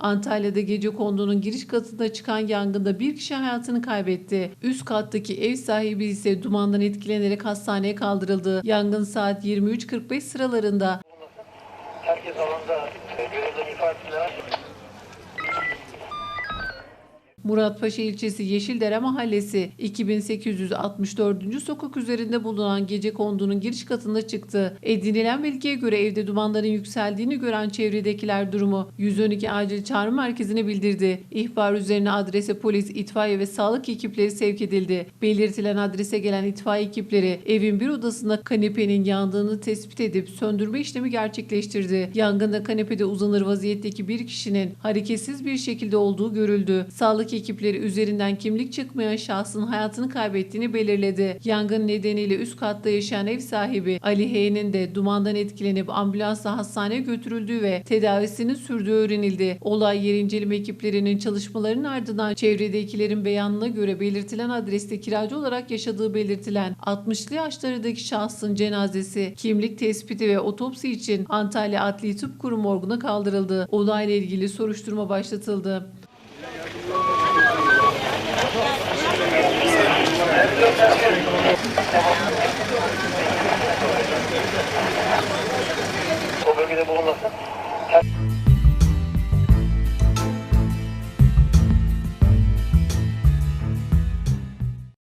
Antalya'da gece kondunun giriş katında çıkan yangında bir kişi hayatını kaybetti. Üst kattaki ev sahibi ise dumandan etkilenerek hastaneye kaldırıldı. Yangın saat 23.45 sıralarında Herkes alanda görevden ifade ettiler. Muratpaşa ilçesi Yeşildere Mahallesi 2864. sokak üzerinde bulunan gece kondunun giriş katında çıktı. Edinilen bilgiye göre evde dumanların yükseldiğini gören çevredekiler durumu 112 acil çağrı merkezine bildirdi. İhbar üzerine adrese polis, itfaiye ve sağlık ekipleri sevk edildi. Belirtilen adrese gelen itfaiye ekipleri evin bir odasında kanepenin yandığını tespit edip söndürme işlemi gerçekleştirdi. Yangında kanepede uzanır vaziyetteki bir kişinin hareketsiz bir şekilde olduğu görüldü. Sağlık ekipleri üzerinden kimlik çıkmayan şahsın hayatını kaybettiğini belirledi. Yangın nedeniyle üst katta yaşayan ev sahibi Ali H'nin de dumandan etkilenip ambulansla hastaneye götürüldüğü ve tedavisinin sürdüğü öğrenildi. Olay yeri inceleme ekiplerinin çalışmalarının ardından çevredekilerin beyanına göre belirtilen adreste kiracı olarak yaşadığı belirtilen 60'lı yaşlarındaki şahsın cenazesi kimlik tespiti ve otopsi için Antalya Adli Tıp Kurumu morguna kaldırıldı. Olayla ilgili soruşturma başlatıldı. Bölgede bulunmasın.